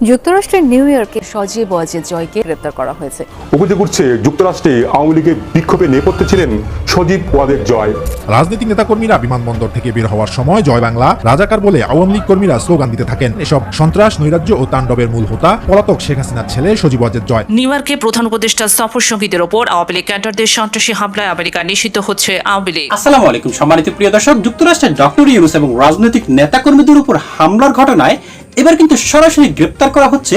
যুক্তরাষ্ট্রের নিউ ইয়র্কে সজীব ওয়াজেদ জয়কে গ্রেপ্তার করা হয়েছে। অভিযোগ উঠছে যুক্তরাষ্ট্রে আওয়ামী লীগের বিক্ষোভে নেপথ্যে ছিলেন সজীব ওয়াদের জয়। রাজনৈতিক নেতাকর্মীরা বিমানবন্দর থেকে বের হওয়ার সময় জয় বাংলা রাজাকার বলে আওয়ামী লীগ কর্মীরা স্লোগান দিতে থাকেন। এসব সন্ত্রাস নৈরাজ্য ও তাণ্ডবের মূল হোতা পলাতক শেখ হাসিনার ছেলে সজীব ওয়াজেদ জয়। নিউ ইয়র্কে প্রধান উপদেষ্টা সফর সঙ্গীদের ওপর আওয়ামী লীগ ক্যাডারদের সন্ত্রাসী হামলায় আমেরিকা নিষিদ্ধ হচ্ছে আওয়ামী লীগ। আসসালামু আলাইকুম সম্মানিত প্রিয় দর্শক যুক্তরাষ্ট্রের ডক্টর ইউনুস এবং রাজনৈতিক নেতাকর্মীদের উপর হামলার ঘটনায় এবার কিন্তু সরাসরি গ্রেপ্তার করা হচ্ছে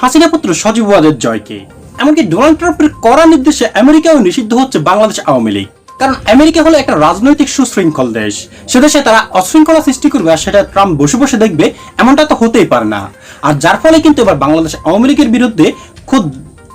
হাসিনা পুত্র সজীব ওয়াজেদ জয়কে। এমনকি ডোনাল্ড ট্রাম্পের কড়া নির্দেশে আমেরিকাও নিষিদ্ধ হচ্ছে বাংলাদেশ আওয়ামী লীগ। কারণ আমেরিকা হলো একটা রাজনৈতিক সুশৃঙ্খল দেশ। সে দেশে তারা অশৃঙ্খলা সৃষ্টি করবে আর সেটা ট্রাম্প বসে বসে দেখবে, এমনটা তো হতেই পারে না। আর যার ফলে কিন্তু এবার বাংলাদেশ আওয়ামী লীগের বিরুদ্ধে খুব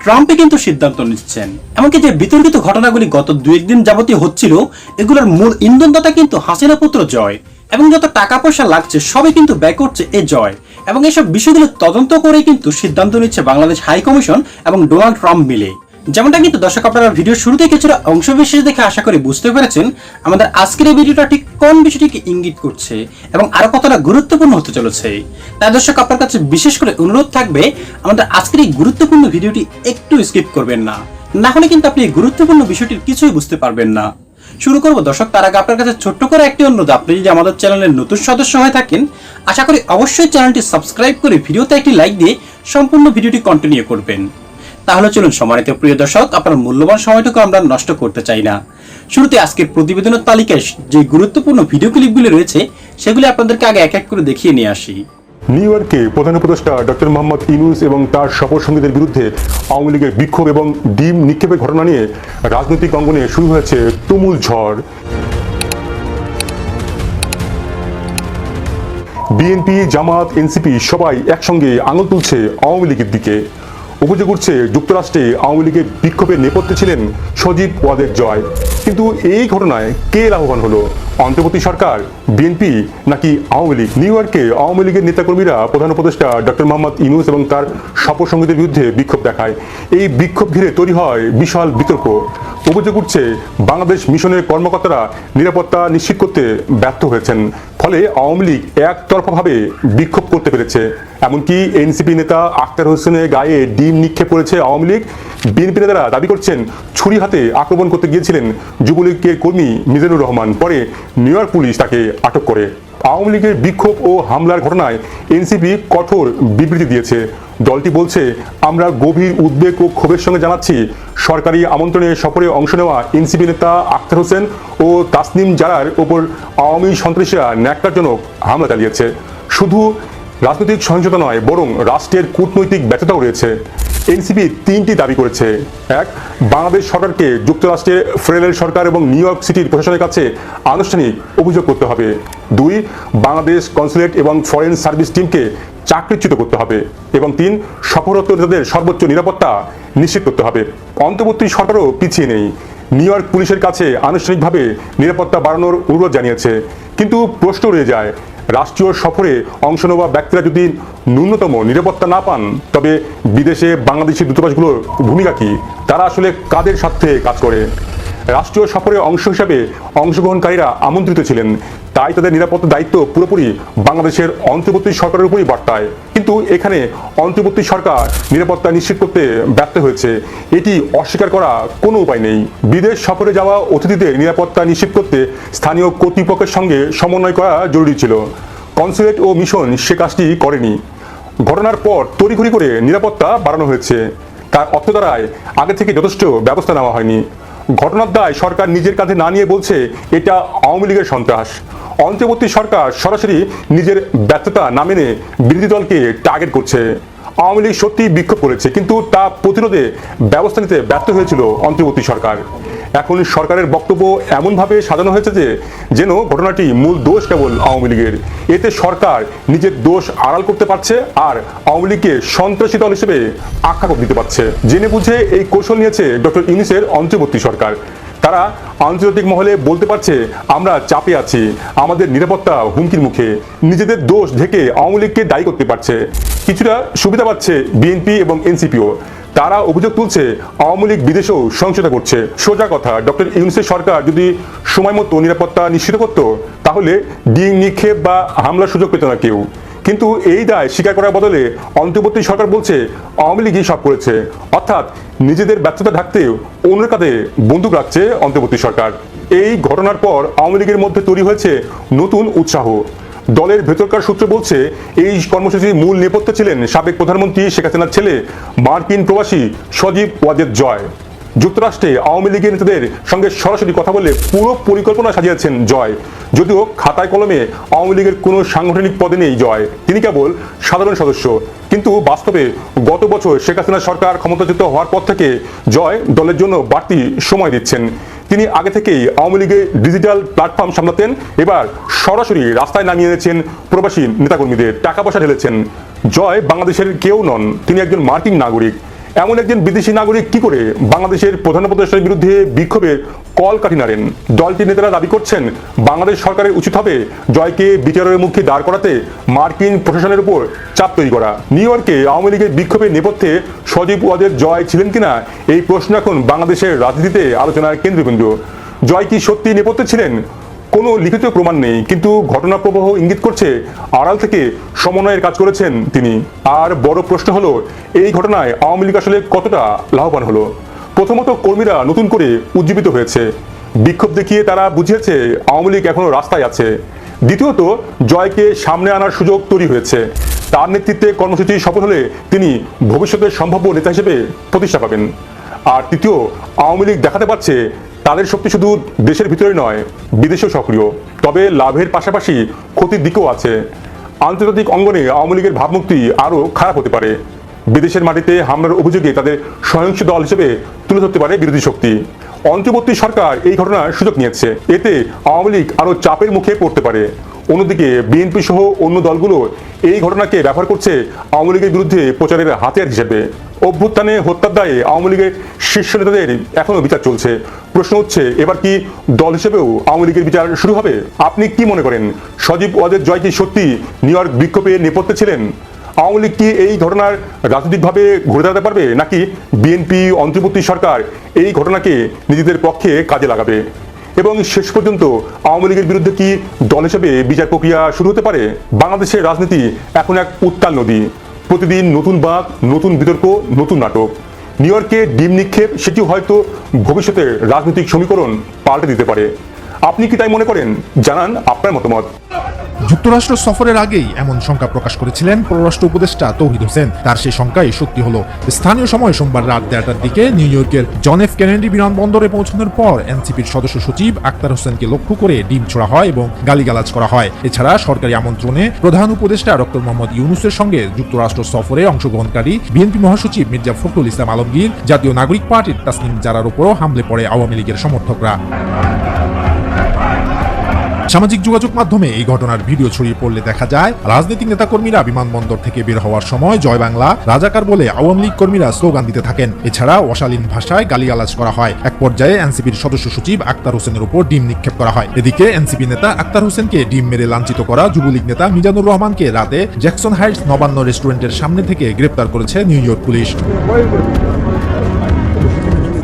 ট্রাম্পই কিন্তু সিদ্ধান্ত নিচ্ছেন। এমনকি যে বিতর্কিত ঘটনাগুলি গত দু একদিন যাবতীয় হচ্ছিল, এগুলোর মূল ইন্ধনদাতা কিন্তু হাসিনা পুত্র জয়। এবং যত টাকা পয়সা লাগছে, সবই কিন্তু ব্যয় করছে এ জয়। এবং এসব বিষয়গুলো তদন্ত করে কিন্তু সিদ্ধান্ত নিচ্ছে বাংলাদেশ হাই কমিশন এবং ডোনাল্ড ট্রাম্প মিলে। যেমনটা কিন্তু দর্শক আপনারা ভিডিও শুরুতে কিছুটা অংশ বিশেষ দেখে আশা করি বুঝতে পেরেছেন আমাদের আজকের এই ভিডিওটা ঠিক কোন বিষয়টিকে ইঙ্গিত করছে এবং আরও কতটা গুরুত্বপূর্ণ হতে চলেছে। তাই দর্শক আপনার কাছে বিশেষ করে অনুরোধ থাকবে, আমাদের আজকের এই গুরুত্বপূর্ণ ভিডিওটি একটু স্কিপ করবেন না। না হলে কিন্তু আপনি এই গুরুত্বপূর্ণ বিষয়টির কিছুই বুঝতে পারবেন না। শুরু করব। দর্শক, তার আগে আপনার কাছে ছোট্ট করে একটি অনুরোধ। আপনি যদি আমাদের চ্যানেলের নতুন সদস্য হয়ে থাকেন, আশা করি অবশ্যই চ্যানেলটি সাবস্ক্রাইব করে ভিডিওতে একটি লাইক দিয়ে সম্পূর্ণ ভিডিওটি কন্টিনিউ করবেন। তাহলে চলুন, সম্মানিত প্রিয় দর্শক, আপনার মূল্যবান সময়টুকু আমরা নষ্ট করতে চাই না। শুরুতে আজকের প্রতিবেদনের তালিকায় যে গুরুত্বপূর্ণ ভিডিও ক্লিপগুলি রয়েছে, সেগুলি আপনাদেরকে আগে এক এক করে দেখিয়ে নিয়ে আসি। নিউ ইয়র্কে প্রধান উপদেষ্টা ডক্টর মোহাম্মদ ইনুস এবং তার সফর সঙ্গীদের বিরুদ্ধে আওয়ামী লীগের বিক্ষোভ এবং ডিম নিক্ষেপের ঘটনা নিয়ে রাজনৈতিক অঙ্গনে শুরু হয়েছে তুমুল ঝড়। বিএনপি, জামাত, এনসিপি সবাই একসঙ্গে আঙুল তুলছে আওয়ামী লীগের দিকে। অভিযোগ উঠছে, যুক্তরাষ্ট্রে আওয়ামী লীগের বিক্ষোভে নেপথ্যে ছিলেন সজীব ওয়াদের জয়। কিন্তু এই ঘটনায় কে লাভবান হলো? অন্তর্বর্তী সরকার বিএনপি নাকি আওয়ামী লীগ? নিউ ইয়র্কে আওয়ামী লীগের নেতাকর্মীরা প্রধান উপদেষ্টা ডক্টর মোহাম্মদ ইনুস এবং তার সফর সঙ্গীদের বিরুদ্ধে বিক্ষোভ দেখায়। এই বিক্ষোভ ঘিরে তৈরি হয় বিশাল বিতর্ক। অভিযোগ উঠছে, বাংলাদেশ মিশনের কর্মকর্তারা নিরাপত্তা নিশ্চিত করতে ব্যর্থ হয়েছেন। ফলে আওয়ামী লীগ একতরফাভাবে বিক্ষোভ করতে পেরেছে। এমনকি এনসিপি নেতা আক্তার হোসেনের গায়ে ডিম নিক্ষেপ করেছে আওয়ামী লীগ। বিএনপি নেতারা দাবি করছেন ছুরি হাতে আক্রমণ করতে গিয়েছিলেন যুবলীগের কর্মী মিজানুর রহমান। পরে নিউ ইয়র্ক পুলিশ তাকে আটক করে। আওয়ামী লীগের বিক্ষোভ ও হামলার ঘটনায় এনসিপি কঠোর বিবৃতি দিয়েছে। দলটি বলছে, আমরা গভীর উদ্বেগ ও ক্ষোভের সঙ্গে জানাচ্ছি। সরকারি আমন্ত্রণে সফরে অংশ নেওয়া এনসিপি নেতা আখতার হোসেন ও তাসনিম জারার ওপর আওয়ামী সন্ত্রাসীরা ন্যাক্কারজনক হামলা চালিয়েছে। শুধু রাজনৈতিক সহিংসতা নয়, বরং রাষ্ট্রের কূটনৈতিক ব্যর্থতাও রয়েছে। এনসিপি তিনটি দাবি করেছে। এক, বাংলাদেশ সরকারকে যুক্তরাষ্ট্রের ফেডারেল সরকার এবং নিউ ইয়র্ক সিটির প্রশাসনের কাছে আনুষ্ঠানিক অভিযোগ করতে হবে। দুই, বাংলাদেশ কনসুলেট এবং ফরেন সার্ভিস টিমকে চাকরিচ্যুত করতে হবে। এবং তিন সফররত নেতাদের সর্বোচ্চ নিরাপত্তা নিশ্চিত করতে হবে। অন্তর্বর্তী সরকারও পিছিয়ে নেই। নিউ ইয়র্ক পুলিশের কাছে আনুষ্ঠানিকভাবে নিরাপত্তা বাড়ানোর অনুরোধ জানিয়েছে। কিন্তু প্রশ্ন রয়ে যায় রাষ্ট্রীয় সফরে অংশ নেওয়া ব্যক্তিরা যদি ন্যূনতম নিরাপত্তা না পান, তবে বিদেশে বাংলাদেশি দূতাবাসগুলোর ভূমিকা কি? তারা আসলে কাদের স্বার্থে কাজ করে? রাষ্ট্রীয় সফরের অংশ হিসাবে অংশগ্রহণকারীরা আমন্ত্রিত ছিলেন। তাই তাদের নিরাপত্তা দায়িত্ব পুরোপুরি বাংলাদেশের অন্তর্বর্তী সরকারের উপরই বর্তায়। কিন্তু এখানে অন্তর্বর্তী সরকার নিরাপত্তা নিশ্চিত করতে ব্যর্থ হয়েছে। এটি অস্বীকার করা কোনো উপায় নেই। বিদেশ সফরে যাওয়া অতিথিদের নিরাপত্তা নিশ্চিত করতে স্থানীয় কর্তৃপক্ষের সঙ্গে সমন্বয় করা জরুরি ছিল। কনসুলেট ও মিশন সে কাজটি করেনি। ঘটনার পর তড়িঘড়ি করে নিরাপত্তা বাড়ানো হয়েছে। তার অর্থ দ্বারায় আগে থেকে যথেষ্ট ব্যবস্থা নেওয়া হয়নি। ঘটনার দায় সরকার নিজের কাঁধে না নিয়ে বলছে এটা আওয়ামী লীগের সন্ত্রাস। অন্তর্বর্তী সরকার সরাসরি নিজের ব্যর্থতা না মেনে বিরোধী দলকে টার্গেট করছে। আওয়ামী লীগ সত্যি বিক্ষোভ করেছে, কিন্তু তা প্রতিরোধে ব্যবস্থা নিতে ব্যর্থ হয়েছিল অন্তর্বর্তী সরকার। এখন সরকারের বক্তব্য এমনভাবে সাজানো হয়েছে যে, যেন ঘটনাটি মূল দোষ কেবল আওয়ামী লীগের। এতে সরকার নিজের দোষ আড়াল করতে পারছে আর আওয়ামী লীগকে সন্ত্রাসী দল হিসেবে আখ্যা দিতে পারছে। জেনে বুঝে এই কৌশল নিয়েছে ডক্টর ইউনিসের অন্তর্বর্তী সরকার। তারা আন্তর্জাতিক মহলে বলতে পারছে, আমরা চাপে আছি। আমাদের নিরাপত্তা হুমকির মুখে। নিজেদের দোষ ঢেকে আওয়ামী লীগকে দায়ী করতে পারছে। কিছুটা সুবিধা পাচ্ছে বিএনপি এবং এনসিপিও। তারা অভিযোগ তুলছে আওয়ামী লীগ বিদেশেও সহিংসতা করছে। সোজা কথা, ডক্টর ইউনুসের সরকার যদি সময় মতো নিরাপত্তা নিশ্চিত করত, তাহলে ডিম নিক্ষেপ বা হামলার সুযোগ পেত না কেউ। কিন্তু এই দায় স্বীকার করার বদলে অন্তর্বর্তী সরকার বলছে আওয়ামী লীগই সব করেছে। অর্থাৎ নিজেদের ব্যর্থতা ঢাকতে অন্যের কাঁধে বন্দুক রাখছে অন্তর্বর্তী সরকার। এই ঘটনার পর আওয়ামী লীগের মধ্যে তৈরি হয়েছে নতুন উৎসাহ। দলের ভেতরকার সূত্র বলছে, এই কর্মসূচির মূল নেপথ্যে ছিলেন সাবেক প্রধানমন্ত্রী শেখ হাসিনার ছেলে মার্কিন প্রবাসী সজীব ওয়াজেদ জয়। যুক্তরাষ্ট্রে আওয়ামী লীগের নেতাদের সঙ্গে সরাসরি কথা বলে পুরো পরিকল্পনা সাজিয়েছেন জয়। যদিও খাতায় কলমে আওয়ামী লীগের কোনো সাংগঠনিক পদে নেই জয়, তিনি কেবল সাধারণ সদস্য। কিন্তু বাস্তবে গত বছর শেখ হাসিনা সরকার ক্ষমতাচ্যুত হওয়ার পর থেকে জয় দলের জন্য বাড়তি সময় দিচ্ছেন। তিনি আগে থেকেই আওয়ামী লীগের ডিজিটাল প্ল্যাটফর্ম সামলাতেন। এবার সরাসরি রাস্তায় নামিয়ে এনেছেন প্রবাসী নেতাকর্মীদের। টাকা পয়সা ঢেলেছেন। জয় বাংলাদেশের কেউ নন। তিনি একজন মার্কিন নাগরিক। এমন একজন বিদেশি নাগরিক কি করে বাংলাদেশের প্রধান উপদেষ্টার বিরুদ্ধে বিক্ষোভের কল কাটি নাড়েন? দলটির নেতারা দাবি করছেন, বাংলাদেশ সরকারের উচিত হবে জয়কে বিচারের মুখে দাঁড় করাতে, মার্কিন প্রশাসনের উপর চাপ তৈরি করা। নিউ ইয়র্কে আওয়ামী লীগের বিক্ষোভের নেপথ্যে সজীব ওয়াদের জয় ছিলেন কিনা, এই প্রশ্ন এখন বাংলাদেশের রাজনীতিতে আলোচনার কেন্দ্রবিন্দু। জয় কি সত্যি নেপথ্যে ছিলেন? কোনো লিখিত প্রমাণ নেই, কিন্তু ঘটনা প্রবাহ ইঙ্গিত করছে, আড়াল থেকে সমন্বয়ের কাজ করেছেন তিনি। আর বড় প্রশ্ন হলো, এই ঘটনায় আওয়ামী লীগ আসলে কতটা লাভবান হলো? প্রথমত কর্মীরা নতুন করে উজ্জীবিত হয়েছে। বিক্ষোভ দেখিয়ে তারা বুঝিয়েছে, আওয়ামী লীগ এখনও রাস্তায় আছে। দ্বিতীয়ত, জয়কে সামনে আনার সুযোগ তৈরি হয়েছে। তার নেতৃত্বে কর্মসূচি সফল হলে তিনি ভবিষ্যতের সম্ভাব্য নেতা হিসেবে প্রতিষ্ঠা পাবেন। আর তৃতীয়, আওয়ামী লীগ দেখাতে পারছে তাদের শক্তি শুধু দেশের ভিতরে নয়, বিদেশেও সক্রিয়। তবে লাভের পাশাপাশি ক্ষতির দিকও আছে। আন্তর্জাতিক অঙ্গনে আওয়ামী লীগের ভাবমূর্তি আরও খারাপ হতে পারে। বিদেশের মাটিতে হামলার অভিযোগে তাদের সহিংস দল হিসেবে তুলে ধরতে পারে বিরোধী শক্তি। অন্তর্বর্তী সরকার এই ঘটনার সুযোগ নিয়েছে। এতে আওয়ামী লীগ আরও চাপের মুখে পড়তে পারে। অন্যদিকে বিএনপি সহ অন্য দলগুলো এই ঘটনাকে ব্যবহার করছে আওয়ামী লীগের বিরুদ্ধে প্রচারের হাতিয়ার হিসেবে। অভ্যুত্থানে হত্যার দায়ে আওয়ামী লীগের শীর্ষ নেতাদের এখনও বিচার চলছে। প্রশ্ন হচ্ছে এবার কি দল হিসেবেও আওয়ামী লীগের বিচার শুরু হবে? আপনি কি মনে করেন, সজীব ওয়াদের জয় কি সত্যি নিউ ইয়র্ক বিক্ষোভে নেপথ্যে ছিলেন? আওয়ামী লীগ কি এই ঘটনার রাজনৈতিকভাবে ঘুরে দাঁড়াতে পারবে, নাকি বিএনপি, অন্তর্বর্তী সরকার এই ঘটনাকে নিজেদের পক্ষে কাজে লাগাবে? এবং শেষ পর্যন্ত আওয়ামী লীগের বিরুদ্ধে কি দল হিসেবে বিচার প্রক্রিয়া শুরু হতে পারে? বাংলাদেশের রাজনীতি এখন এক উত্তাল নদী। প্রতিদিন নতুন বাঘ নতুন বিতর্ক, নতুন নাটক। নিউ ইয়র্কে ডিম নিক্ষেপ সেটি হয়তো ভবিষ্যতে রাজনৈতিক সমীকরণ পাল্টে দিতে পারে। আপনি কি তাই মনে করেন? জানান আপনার মতামত। যুক্তরাষ্ট্র সফরের আগেই এমন শঙ্কা প্রকাশ করেছিলেন পররাষ্ট্র উপদেষ্টা তৌহিদ হোসেন। তার সেই শঙ্কাই সত্যি হলো, স্থানীয় সময় সোমবার রাত দেড়টার দিকে নিউ ইয়র্কের জন এফ কেনেডি বিমানবন্দরে পৌঁছানোর পর এনসিপির সদস্য সচিব আক্তার হোসেনকে লক্ষ্য করে ডিম ছোড়া হয় এবং গালিগালাজ করা হয়। এছাড়া সরকারি আমন্ত্রণে প্রধান উপদেষ্টা ডক্টর মোহাম্মদ ইউনুসের সঙ্গে যুক্তরাষ্ট্র সফরে অংশগ্রহণকারী বিএনপি মহাসচিব মির্জা ফখরুল ইসলাম আলমগীর, জাতীয় নাগরিক পার্টির তাসনিম জারার উপরও হামলে পড়ে আওয়ামী লীগের সমর্থকরা। সামাজিক যোগাযোগ মাধ্যমে এই ঘটনার ভিডিও ছড়িয়ে পড়লে দেখা যায়, রাজনৈতিক নেতাকর্মীরা বিমানবন্দর থেকে বের হওয়ার সময় জয় বাংলা, রাজাকার বলে আওয়ামী লীগ কর্মীরা স্লোগান দিতে থাকেন। এছাড়া অশালীন ভাষায় গালিগালাজ করা হয়। এক পর্যায়ে এনসিপির সদস্য সচিব আক্তার হোসেনের উপর ডিম নিক্ষেপ করা হয়। এদিকে এনসিপি নেতা আক্তার হোসেনকে ডিম মেরে লাঞ্ছিত করা যুবলীগ নেতা মিজানুর রহমানকে রাতে জ্যাকসন হাইটস নবান্ন রেস্টুরেন্টের সামনে থেকে গ্রেপ্তার করেছে নিউ ইয়র্ক পুলিশ।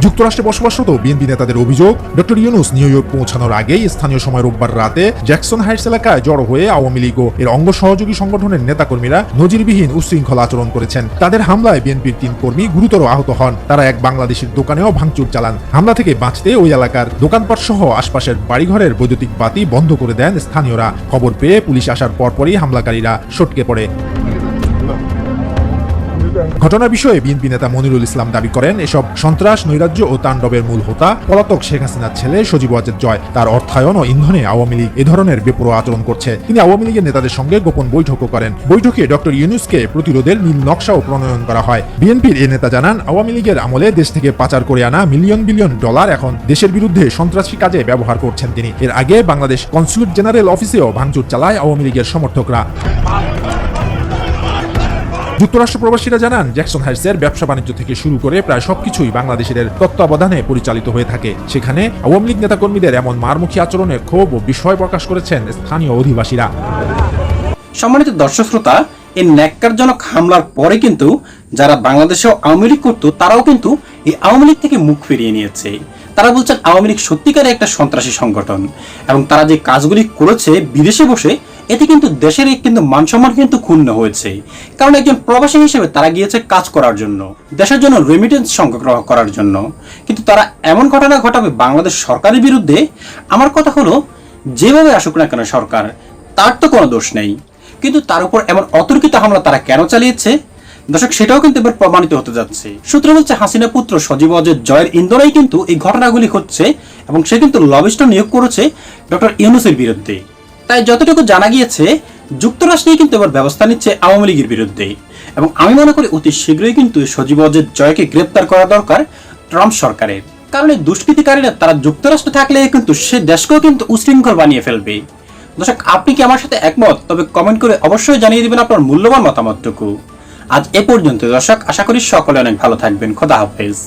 যুক্তরাষ্ট্রে বসবাসরত বিএনপি নেতাদের অভিযোগ, ডক্টর ইউনুস নিউ ইয়র্ক পৌঁছানোর আগেই স্থানীয় সময় রোববার রাতে জ্যাকসন হাইটস এলাকায় জড়ো হয়ে আওয়ামী লীগ এর অঙ্গ সহযোগী সংগঠনের নেতাকর্মীরা নজিরবিহীন উশৃঙ্খল আচরণ করেছেন। তাদের হামলায় বিএনপির তিন কর্মী গুরুতর আহত হন। তারা এক বাংলাদেশের দোকানেও ভাঙচুর চালান। হামলা থেকে বাঁচতে ওই এলাকার দোকানপাট সহ আশপাশের বাড়িঘরের বৈদ্যুতিক বাতি বন্ধ করে দেন স্থানীয়রা। খবর পেয়ে পুলিশ আসার পরপরই হামলাকারীরা সটকে পড়ে। ঘটনার বিষয়ে বিএনপি নেতা মনিরুল ইসলাম দাবি করেন, এসব সন্ত্রাস, নৈরাজ্য ও তাণ্ডবের মূল হোতা পলাতক শেখ হাসিনার ছেলে সজীব ওয়াজেদ জয়। তার অর্থায়ন ও ইন্ধনে আওয়ামী লীগ এ ধরনের বেপরোয়া আচরণ করছে। তিনি আওয়ামী লীগের নেতাদের সঙ্গে গোপন বৈঠকও করেন। বৈঠকে ডক্টর ইউনুসকে প্রতিরোধের নীল নকশাও প্রণয়ন করা হয়। বিএনপির এ নেতা জানান, আওয়ামী লীগের আমলে দেশ থেকে পাচার করে আনা মিলিয়ন বিলিয়ন ডলার এখন দেশের বিরুদ্ধে সন্ত্রাসী কাজে ব্যবহার করছেন তিনি। এর আগে বাংলাদেশ কনসুলেট জেনারেল অফিসেও ভাঙচুর চালায় আওয়ামী লীগের সমর্থকরা। যুক্তরাষ্ট্র প্রবাসীরা জানান, জ্যাকসন হাইটসের ব্যবসা বাণিজ্য থেকে শুরু করে প্রায় সবকিছুই বাংলাদেশের তত্ত্বাবধানে পরিচালিত হয়ে থাকে। সেখানে আওয়ামী লীগ নেতাকর্মীদের এমন মারমুখী আচরণে ক্ষোভ ও বিস্ময় প্রকাশ করেছেন স্থানীয় অধিবাসীরা। সম্মানিত দর্শক শ্রোতা, এই ন্যাক্কারজনক হামলার পরে কিন্তু যারা বাংলাদেশে আওয়ামী লীগ করতো, তারাও কিন্তু এই আওয়ামী লীগ থেকে মুখ ফিরিয়ে নিয়েছে। তারা বলছেন আওয়ামী লীগ সত্যিকারে একটা সন্ত্রাসী সংগঠন এবং তারা যে কাজগুলি করেছে, বিদেশে বসে এতে কিন্তু দেশের কিন্তু মানসম্মান কিন্তু ক্ষুণ্ণ হয়েছে। কারণ একজন প্রবাসী হিসেবে তারা গিয়েছে কাজ করার জন্য, দেশের জন্য রেমিটেন্স সংগ্রহ করার জন্য। কিন্তু তারা এমন ঘটনা ঘটাবে বাংলাদেশ সরকারের বিরুদ্ধে? আমার কথা হলো, যেভাবে আসুক না কেন সরকার, তার তো কোনো দোষ নেই। কিন্তু তার উপর এমন অতর্কিত হামলা তারা কেন চালিয়েছে? দর্শক, সেটাও কিন্তু এবার প্রমাণিত হতে যাচ্ছে। সূত্র বলছে, হাসিনা পুত্র সজীব অজয় জয়ের ইন্দোরাই কিন্তু এই ঘটনাগুলি হচ্ছে এবং সে কিন্তু লবিস্ট নিয়োগ করেছে ডক্টর ইউনুসের বিরুদ্ধে। তাই যতটুকু জানা গিয়েছে যুক্তরাষ্ট্রই কিন্তু এবার ব্যবস্থা নিচ্ছে আওয়ামী লীগের বিরুদ্ধে। এবং আমি মনে করি অতি শীঘ্রই কিন্তু সজীব অজয় জয়কে গ্রেপ্তার করা দরকার ট্রাম্প সরকারের। কারণ এই দুষ্কৃতিকারীরা তারা যুক্তরাষ্ট্র থাকলে কিন্তু সে দেশকেও কিন্তু উশৃঙ্খল বানিয়ে ফেলবে। দর্শক, আপনি কি আমার সাথে একমত? তবে কমেন্ট করে অবশ্যই জানিয়ে দিবেন আপনার মূল্যবান মতামতটুকু। আজ এ পর্যন্ত দর্শক, আশা করি সকলে অনেক ভালো থাকবেন। খোদা হাফেজ।